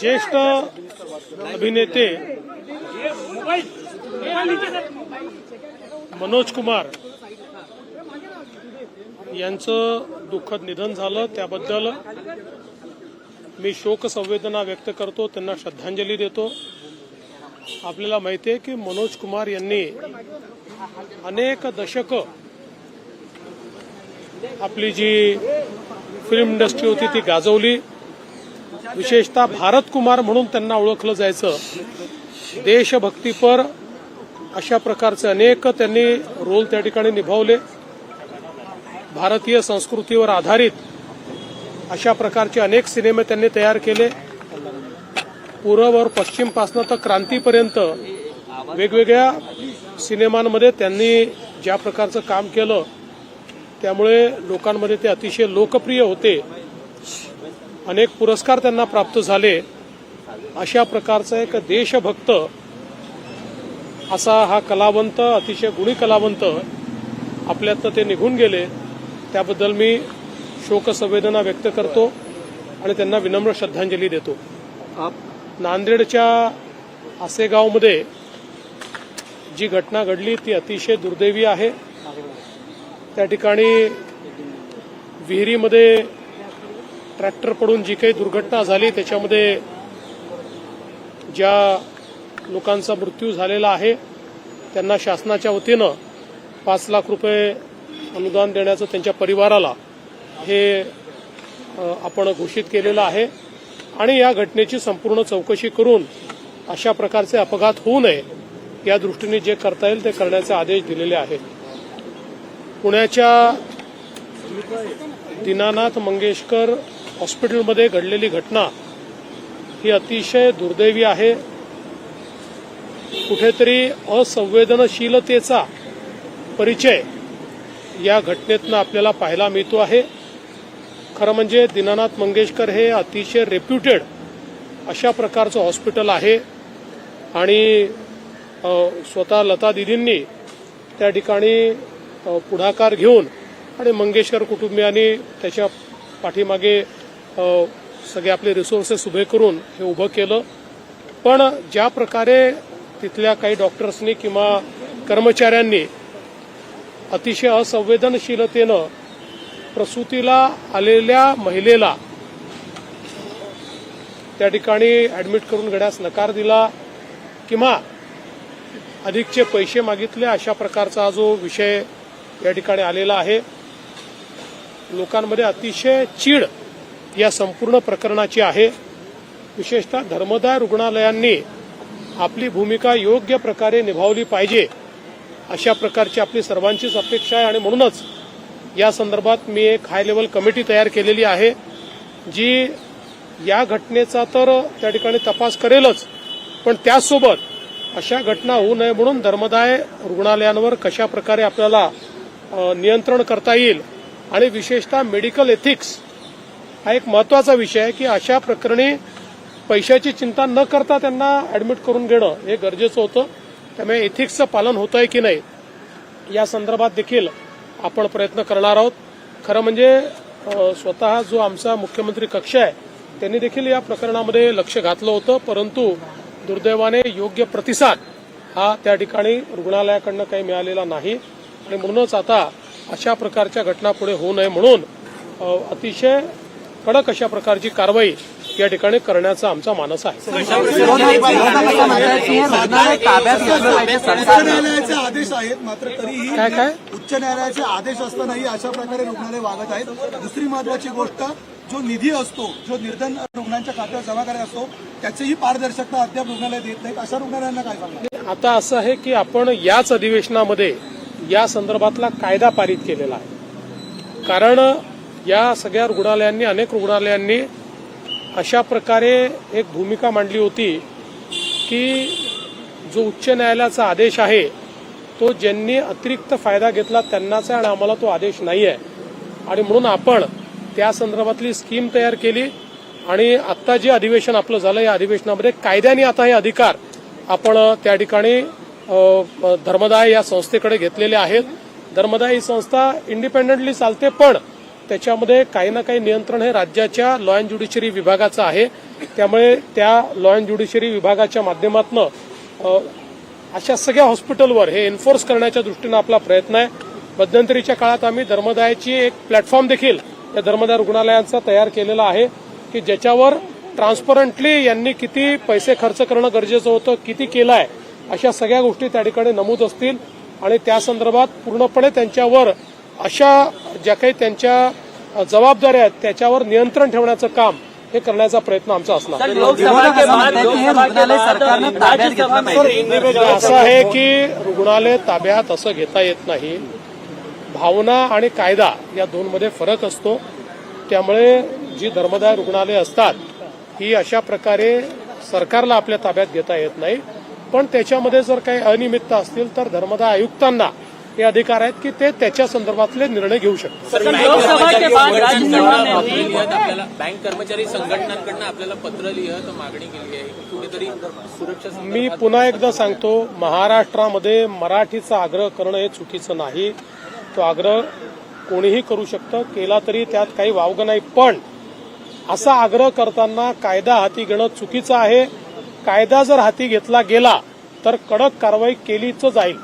ज्येष्ठ अभिनेते मनोज कुमार यांचं दुःखद निधन झालं. त्याबद्दल मी शोक संवेदना व्यक्त करतो त्यांना श्रद्धांजली देतो. आपल्याला माहिती आहे की मनोज कुमार यांनी अनेक दशक आपली जी फिल्म इंडस्ट्री होती ती गाजवली. विशेषतः भारत कुमार म्हणून त्यांना ओळखलं जायचं. देशभक्तीपर अशा प्रकारचे अनेक त्यांनी रोल त्या ठिकाणी निभावले. भारतीय संस्कृतीवर आधारित अशा प्रकारचे अनेक सिनेमे त्यांनी तयार केले. पूर्व व पश्चिमपासनं तर क्रांतीपर्यंत वेगवेगळ्या सिनेमांमध्ये त्यांनी ज्या प्रकारचं काम केलं त्यामुळे लोकांमध्ये ते अतिशय लोकप्रिय होते. अनेक पुरस्कार त्यांना प्राप्त झाले. अशा प्रकारचा एक देशभक्त असा हा कलावंत अतिशय गुणी कलावंत आपल्यातनं ते निघून गेले. त्याबद्दल मी शोकसंवेदना व्यक्त करतो आणि त्यांना विनम्र श्रद्धांजली देतो. नांदेडच्या आसेगावमध्ये जी घटना घडली ती अतिशय दुर्दैवी आहे. त्या ठिकाणी विहिरीमध्ये ट्रॅक्टर पडून जी काही दुर्घटना झाली त्याच्यामध्ये ज्या लोकांचा मृत्यू झालेला आहे त्यांना शासनाच्या वतीनं पाच लाख रुपये अनुदान देण्याचं त्यांच्या परिवाराला हे आपण घोषित केलेलं आहे. आणि या घटनेची संपूर्ण चौकशी करून अशा प्रकारचे अपघात होऊ नये या दृष्टीने जे करता येईल ते करण्याचे आदेश दिलेले आहेत. पुण्याच्या दीनानाथ मंगेशकर हॉस्पिटलमध्ये घडलेली घटना ही अतिशय दुर्दैवी आहे. कुठेतरी असंवेदनशीलतेचा परिचय या घटनेतनं आपल्याला पाहायला मिळतो आहे. खरं म्हणजे दीनानाथ मंगेशकर हे अतिशय रेप्युटेड अशा प्रकारचं हॉस्पिटल आहे. आणि स्वतः लता दिदींनी त्या ठिकाणी पुढाकार घेऊन आणि मंगेशकर कुटुंबियांनी त्याच्या पाठीमागे सगळे आपले रिसोर्सेस उभे करून हे उभं केलं. पण ज्या प्रकारे तिथल्या काही डॉक्टर्सनी किंवा कर्मचाऱ्यांनी अतिशय असंवेदनशीलतेनं प्रसूतीला आलेल्या महिलेला त्या ठिकाणी ऍडमिट करून घेण्यास नकार दिला किंवा अधिकचे पैसे मागितले अशा प्रकारचा हा जो विषय या ठिकाणी आलेला आहे. लोकांमध्ये अतिशय चीड या संपूर्ण प्रकरणाची आहे. विशेषतः धर्मदाय रुग्णालयांनी आपली भूमिका योग्य प्रकारे निभावली पाहिजे. अशा प्रकारची आपली सर्वांचीच अपेक्षा आहे आणि म्हणूनच या संदर्भात मी एक हाय लेवल कमिटी तयार केलेली आहे जी या घटनेचा तर त्या ठिकाणी तपास करेलच पण त्याचसोबत अशा घटना होऊ नये म्हणून धर्मदाय रुग्णालयांवर कशा प्रकारे आपल्याला नियंत्रण करता येईल आणि विशेषतः मेडिकल एथिक्स हा एक महत्त्वाचा विषय आहे की अशा प्रकरणी पैशाची चिंता न करता त्यांना ऍडमिट करून घेणं हे गरजेचं होतं. त्यामुळे एथिक्सचं पालन होत आहे की नाही या संदर्भात देखील आपण प्रयत्न करणार आहोत. खरं म्हणजे स्वतः जो आमचा मुख्यमंत्री कक्ष आहे त्यांनी देखील या प्रकरणामध्ये लक्ष घातलं होतं. परंतु दुर्दैवाने योग्य प्रतिसाद हा त्या ठिकाणी रुग्णालयाकडनं काही मिळालेला नाही. आणि म्हणूनच आता अशा प्रकारच्या घटना पुढे होऊ नये म्हणून अतिशय कडक अशा प्रकारची कारवाई या ठिकाणी करण्याचा आमचा मानस आहे. आदेश आहेत मात्र तरीही काय काय? उच्च न्यायालयाचे आदेश असतानाही अशा प्रकारे रुग्णालय वागत आहेत. दुसरी महत्वाची गोष्ट जो निधी असतो जो निर्धन रुग्णांच्या खात्यावर जमा करायचा असतो त्याचीही पारदर्शकता अद्याप रुग्णालय देत नाहीत. अशा रुग्णालयांना काय सांगणार आता असं आहे की आपण याच अधिवेशनामध्ये या संदर्भातला कायदा पारित केलेला आहे. कारण या सगळ्या रुग्णालयांनी अनेक रुग्णालयांनी अशा प्रकारे एक भूमिका मांडली होती की जो उच्च न्यायालयाचा आदेश आहे तो ज्यांनी अतिरिक्त फायदा घेतला त्यांनाच आहे आणि आम्हाला तो आदेश नाही आहे आणि म्हणून आपण त्या संदर्भातली स्कीम तयार केली आणि आत्ता जे अधिवेशन आपलं झालं या अधिवेशनामध्ये कायद्याने आता हे अधिकार आपण त्या ठिकाणी धर्मदाय या संस्थेकडे घेतलेले आहेत. धर्मदाय ही संस्था इंडिपेंडेंटली चालते पण त्याच्यामध्ये काही ना काही नियंत्रण हे राज्याच्या लॉ अँड ज्युडिशरी विभागाचं आहे. त्यामुळे त्या लॉ अँड ज्युडिशरी विभागाच्या माध्यमातून अशा सगळ्या हॉस्पिटलवर हे एन्फोर्स करण्याच्या दृष्टीनं आपला प्रयत्न आहे. मध्यंतरीच्या काळात आम्ही धर्मदायाची एक प्लॅटफॉर्म देखील या धर्मदाय रुग्णालयांचा तयार केलेला आहे की ज्याच्यावर ट्रान्सपरंटली यांनी किती पैसे खर्च करणं गरजेचं होतं किती केलं आहे अशा सगळ्या गोष्टी त्या ठिकाणी नमूद असतील. आणि त्या संदर्भात पूर्णपणे त्यांच्यावर अशा ज्या काही त्यांच्या जबाबदाऱ्या आहेत त्याच्यावर नियंत्रण ठेवण्याचं काम हे करण्याचा प्रयत्न आमचा असणार. हे असं आहे की रुग्णालय ताब्यात असं घेता येत नाही. भावना आणि कायदा या दोनमध्ये फरक असतो. त्यामुळे जी धर्मदाय रुग्णालय असतात ही अशा प्रकारे सरकारला आपल्या ताब्यात घेता येत नाही. पण त्याच्यामध्ये जर काही अनियमितता असतील तर धर्मदाय आयुक्तांना हे अधिकार आहेत की ते त्याच्या संदर्भातले निर्णय घेऊ शकतात. बँक कर्मचारी संघटनांकडनं आपल्याला पत्र लिहत मागणी केली आहे. की कुठेतरी सुरक्षा मी पुन्हा एकदा सांगतो महाराष्ट्रामध्ये मराठीचा आग्रह करणं हे चुकीचं नाही. तो आग्रह कोणीही करू शकतं केला तरी त्यात काही वावगं नाही. पण असा आग्रह करताना कायदा हाती घेणं चुकीचं आहे. कायदा जर हाती घेतला गेला तर कडक कारवाई केलीच जाईल.